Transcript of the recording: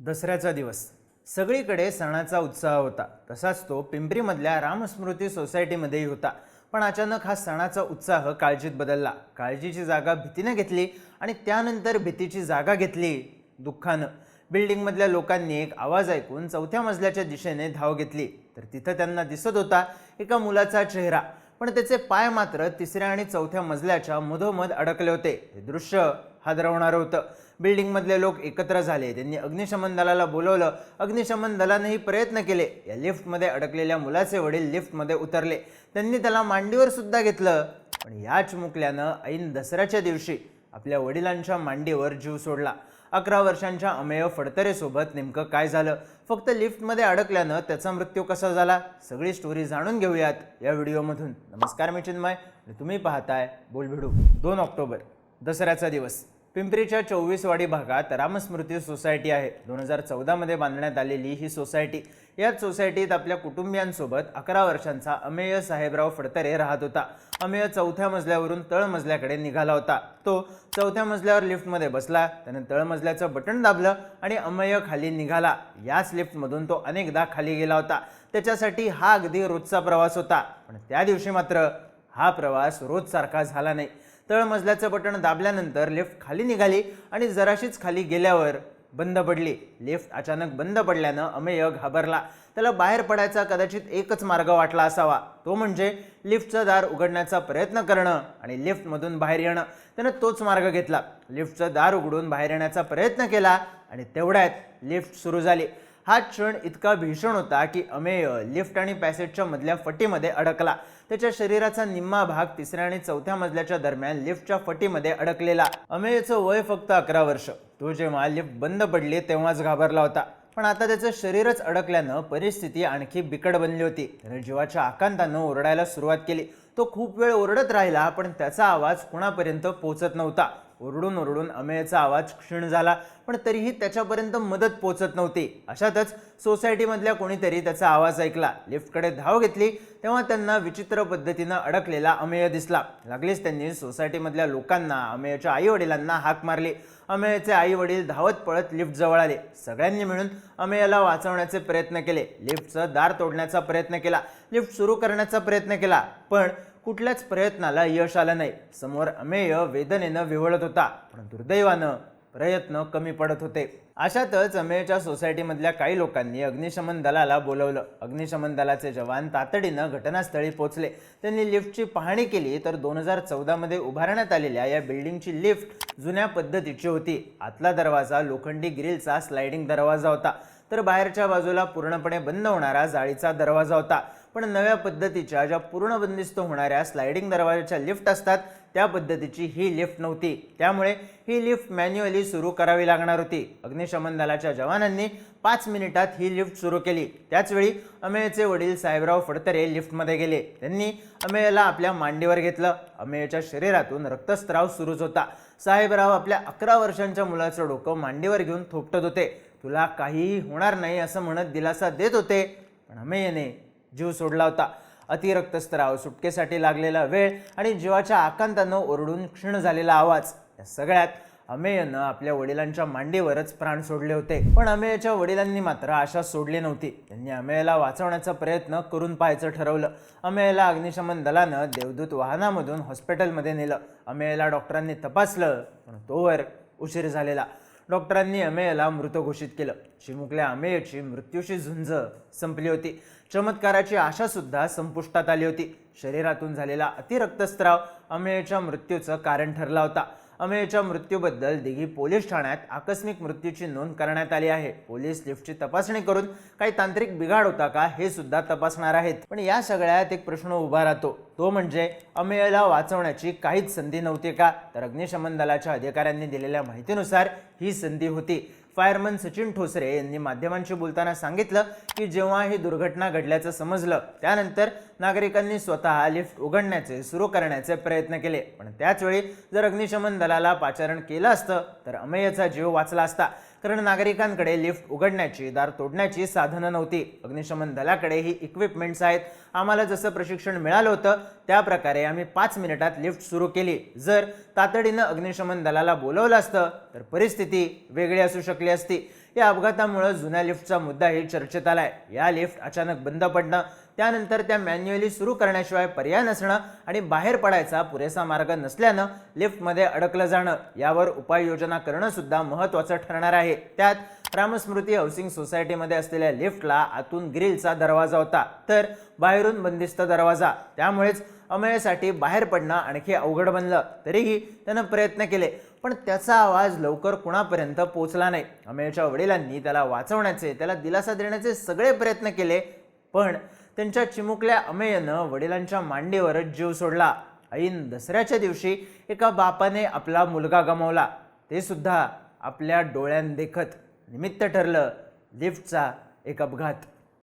दसऱ्याचा दिवस. सगळीकडे सणाचा उत्साह होता. तसाच तो पिंपरीमधल्या रामस्मृती सोसायटीमध्येही होता. पण अचानक हा सणाचा उत्साह काळजीत बदलला. काळजीची जागा भीतीनं घेतली आणि त्यानंतर भीतीची जागा घेतली दुःखानं. बिल्डिंगमधल्या लोकांनी एक आवाज ऐकून चौथ्या मजल्याच्या दिशेने धाव घेतली. तर तिथं त्यांना दिसत होता एका मुलाचा चेहरा. पण त्याचे पाय मात्र तिसऱ्या आणि चौथ्या मजल्याच्या मधोमध अडकले होते. हे दृश्य हादरवणारं होतं. बिल्डिंगमधले लोक एकत्र झाले. त्यांनी अग्निशमन दलाला बोलवलं. अग्निशमन दलानेही प्रयत्न केले. या लिफ्टमध्ये अडकलेल्या मुलाचे वडील लिफ्टमध्ये उतरले. त्यांनी त्याला मांडीवर सुद्धा घेतलं. पण या चिमुकल्यानं ऐन दसऱ्याच्या दिवशी आपल्या वडिलांच्या मांडीवर जीव सोडला. अकरा वर्षांच्या अमेय फडतरेसोबत नेमकं काय झालं? फक्त लिफ्टमध्ये अडकल्यानं त्याचा मृत्यू कसा झाला? सगळी स्टोरी जाणून घेऊयात या व्हिडिओमधून. नमस्कार मी चिन्मय आणि तुम्ही पाहताय बोलभिडू दोन ऑक्टोबर दसऱ्याचा दिवस. पिंपरीच्या चोवीसवाडी भागात रामस्मृती सोसायटी आहे. दोन हजार चौदामध्ये बांधण्यात आलेली ही सोसायटी याच सोसायटीत आपल्या कुटुंबियांसोबत अकरा वर्षांचा अमेय साहेबराव फडतरे राहत होता. अमेय चौथ्या मजल्यावरून तळमजल्याकडे निघाला होता. तो चौथ्या मजल्यावर लिफ्टमध्ये बसला त्याने तळमजल्याचं बटन दाबलं आणि अमेय खाली निघाला. याच लिफ्टमधून तो अनेकदा खाली गेला होता. त्याच्यासाठी हा अगदी रोजचा प्रवास होता. पण त्या दिवशी मात्र हा प्रवास रोजसारखा झाला नाही. तळमजल्याचं बटण दाबल्यानंतर लिफ्ट खाली निघाली आणि जराशीच खाली गेल्यावर बंद पडली. लिफ्ट अचानक बंद पडल्यानं अमेय घाबरला. त्याला बाहेर पडायचा कदाचित एकच मार्ग वाटला असावा. तो म्हणजे लिफ्टचं दार उघडण्याचा प्रयत्न करणं आणि लिफ्टमधून बाहेर येणं. त्यानं तोच मार्ग घेतला. लिफ्टचं दार उघडून बाहेर येण्याचा प्रयत्न केला आणि तेवढ्यात लिफ्ट सुरू झाली. हा क्षण इतका भीषण होता की अमेय लिफ्ट आणि पॅसेजच्या मधल्या फटीमध्ये अडकला. त्याच्या शरीराचा निम्मा भाग तिसऱ्या आणि चौथ्या मजल्याच्या दरम्यान लिफ्टच्या फटीमध्ये अडकलेला. अमेयचं वय फक्त अकरा वर्ष. तो जेव्हा लिफ्ट बंद पडली तेव्हाच घाबरला होता. पण आता त्याचं शरीरच अडकल्यानं परिस्थिती आणखी बिकट बनली होती. त्याने जीवाच्या आकांतानं ओरडायला सुरुवात केली. तो खूप वेळ ओरडत राहिला पण त्याचा आवाज कुणापर्यंत पोहोचत नव्हता. ओरडून ओरडून अमेयचा आवाज क्षीण झाला पण तरीही त्याच्यापर्यंत मदत पोचत नव्हती. अशातच सोसायटीमधल्या कोणीतरी त्याचा आवाज ऐकला. लिफ्टकडे धाव घेतली तेव्हा त्यांना विचित्र पद्धतीनं अडकलेला अमेय दिसला. लागलीच त्यांनी सोसायटीमधल्या लोकांना अमेयच्या आई वडिलांना हाक मारली. अमेयचे आई वडील धावत पळत लिफ्ट जवळ आले. सगळ्यांनी मिळून अमेयला वाचवण्याचे प्रयत्न केले. लिफ्टचं दार तोडण्याचा प्रयत्न केला. लिफ्ट सुरू करण्याचा प्रयत्न केला. पण कुठल्याच प्रयत्नाला यश आलं नाही. समोर अमेय वेदनेनं विवळत होता पण दुर्दैवानं प्रयत्न कमी पडत होते. अशातच अमेयच्या सोसायटीमधल्या काही लोकांनी अग्निशमन दलाला बोलवलं. अग्निशमन दलाचे जवान तातडीनं घटनास्थळी पोहोचले. त्यांनी लिफ्टची पाहणी केली तर दोन हजार चौदामध्ये उभारण्यात आलेल्या या बिल्डिंगची लिफ्ट जुन्या पद्धतीची होती. आतला दरवाजा लोखंडी ग्रिलचा स्लायडिंग दरवाजा होता. तर बाहेरच्या बाजूला पूर्णपणे बंद होणारा जाळीचा दरवाजा होता. पण नव्या पद्धतीच्या ज्या पूर्ण बंदिस्त होणाऱ्या स्लायडिंग दरवाजाच्या लिफ्ट असतात त्या पद्धतीची ही लिफ्ट नव्हती. त्यामुळे ही लिफ्ट मॅन्युअली सुरू करावी लागणार होती. अग्निशमन दलाच्या जवानांनी पाच मिनिटात ही लिफ्ट सुरू केली. त्याचवेळी अमेयचे वडील साहेबराव फडतरे लिफ्टमध्ये गेले. त्यांनी अमेयला आपल्या मांडीवर घेतलं. अमेयच्या शरीरातून रक्तस्त्राव सुरूच होता. साहेबराव आपल्या अकरा वर्षांच्या मुलाचं डोकं मांडीवर घेऊन थोपटत होते. तुला काहीही होणार नाही असं म्हणत दिलासा देत होते. पण अमेयने जीव सोडला होता. अतिरक्तस्त्राव सुटकेसाठी लागलेला वेळ आणि जीवाच्या आकांतानं ओरडून क्षीण झालेला आवाज. या सगळ्यात अमेयनं आपल्या वडिलांच्या मांडीवरच प्राण सोडले होते. पण अमेयच्या वडिलांनी मात्र आशा सोडली नव्हती. त्यांनी अमेयला वाचवण्याचा प्रयत्न करून पाहायचं ठरवलं. अमेयला अग्निशमन दलानं देवदूत वाहनामधून हॉस्पिटलमध्ये नेलं. अमेयला डॉक्टरांनी तपासलं पण तोवर उशीर झालेला. डॉक्टरांनी अमेयला मृत घोषित केलं. चिमुकल्या अमेयची मृत्यूशी झुंज संपली होती. चमत्काराची आशासुद्धा संपुष्टात आली होती. शरीरातून झालेला अतिरक्तस्राव अमेयच्या मृत्यूचं कारण ठरला होता. अमेयच्या मृत्यूबद्दल दिघी पोलीस ठाण्यात आकस्मिक मृत्यूची नोंद करण्यात आली आहे. पोलीस लिफ्टची तपासणी करून काही तांत्रिक बिघाड होता का हे सुद्धा तपासणार आहेत. पण या सगळ्यात एक प्रश्न उभा राहतो. तो म्हणजे अमेयला वाचवण्याची काहीच संधी नव्हती का? तर अग्निशमन दलाच्या अधिकाऱ्यांनी दिलेल्या माहितीनुसार ही संधी होती. फायरमन सचिन ठोसरे यांनी माध्यमांशी बोलताना सांगितलं की जेव्हा ही दुर्घटना घडल्याचं समजलं त्यानंतर नागरिकांनी स्वतः लिफ्ट उघडण्याचे सुरू करण्याचे प्रयत्न केले. पण त्याचवेळी जर अग्निशमन दलाला पाचारण केलं असतं तर अमेयचा जीव वाचला असता. कारण नागरिकांकडे लिफ्ट उघडण्याची दार तोडण्याची साधनं नव्हती. अग्निशमन दलाकडे ही इक्विपमेंट्स आहेत. आम्हाला जसं प्रशिक्षण मिळालं होतं त्याप्रकारे आम्ही पाच मिनिटात लिफ्ट सुरू केली. जर तातडीनं अग्निशमन दलाला बोलवलं असतं तर परिस्थिती वेगळी असू शकली असती. या अपघातामुळं जुन्या लिफ्टचा मुद्दाही चर्चेत आलाय. या लिफ्ट अचानक बंद पडणं त्यानंतर त्या मॅन्युअली सुरू करण्याशिवाय पर्याय नसणं आणि बाहेर पडायचा पुरेसा मार्ग नसल्यानं लिफ्टमध्ये अडकलं जाणं यावर उपाययोजना करणं सुद्धा महत्त्वाचं ठरणार आहे. त्यात रामस्मृती हाऊसिंग सोसायटीमध्ये असलेल्या लिफ्टला आतून ग्रिलचा दरवाजा होता. तर बाहेरून बंदिस्त दरवाजा. त्यामुळेच अमेयसाठी बाहेर पडणं आणखी अवघड बनलं. तरीही त्यानं प्रयत्न केले पण त्याचा आवाज लवकर कुणापर्यंत पोचला नाही. अमेयच्या वडिलांनी त्याला वाचवण्याचे त्याला दिलासा देण्याचे सगळे प्रयत्न केले पण त्यांच्या चिमुकल्या अमेयनं वडिलांच्या मांडीवरच जीव सोडला. ऐन दसऱ्याच्या दिवशी एका बापाने आपला मुलगा गमावला. ते सुद्धा आपल्या डोळ्यांदेखत निमित्त ठरलं. लिफ्टचा एक अपघात.